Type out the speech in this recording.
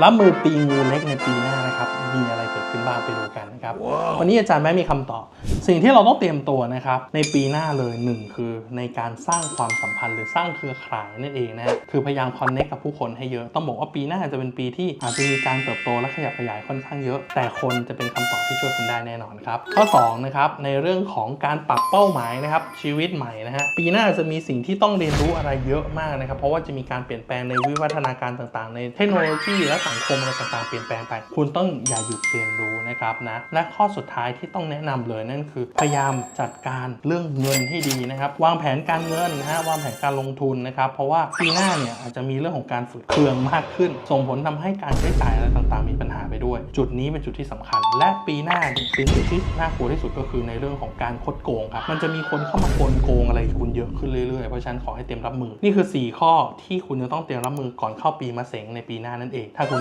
รับมือปีงูเล็กในปีหน้านะครับมีอะไร บ้างไปดูกันนะครับวันนี้อาจารย์แม่มีคำตอบ สิ่งที่เราต้องเตรียมตัวนะครับ ในปีหน้าเลยหนึ่งคือในการสร้างความสัมพันธ์หรือสร้างเครือข่ายนั่นเองนะฮะคือพยายามคอนเน c t กับผู้คนให้เยอะ ต้องบอกว่าปีหน้าจะเป็นปีที่อาจจะมีการเติบโตและขยับขยายค่อนข้างเยอะ แต่คนจะเป็นคำตอบที่ช่วยคุณได้แน่นอนครับ ข้อ2นะครับในเรื่องของการปรับเป้าหมายนะครับชีวิตใหม่นะฮะปีหน้าจะมีสิ่งที่ต้องเรียนรู้อะไรเยอะมากนะครับ เพราะว่าจะมีการเปลี่ยนแปลงในวิวัฒนาการต่างๆ ในเทคโนโลยีและสังคมอะไรต่างๆเปลี่ยนแปลงไป คุณต้องอย่าหยุดเรียนรู้นะครับนะและข้อสุดท้ายที่ต้องแนะนำเลยนั่นคือ พยายามจัดการเรื่องเงินให้ดีนะครับ วางแผนการเงินนะฮะวางแผนการลงทุนนะครับ เพราะว่าปีหน้าเนี่ยอาจจะมีเรื่องของการฝึกเครืองมากขึ้น ส่งผลทำให้การใช้จ่ายอะไรต่างๆ มีปัญหาไปด้วย จุดนี้เป็นจุดที่สำคัญ และปีหน้าเป็นจุดที่น่ากลัวที่สุดก็คือในเรื่องของการคดโกงครับมันจะมีคนเข้ามากลโกงอะไรคุณเยอะขึ้นเรื่อยๆเพราะฉะนั้นขอให้เตรียมรับมือนี่คือ 4 ข้อที่คุณจะต้องเตรียมรับมือก่อนเข้าปีมะเสงในปีหน้านั่นเองถ้าคุณ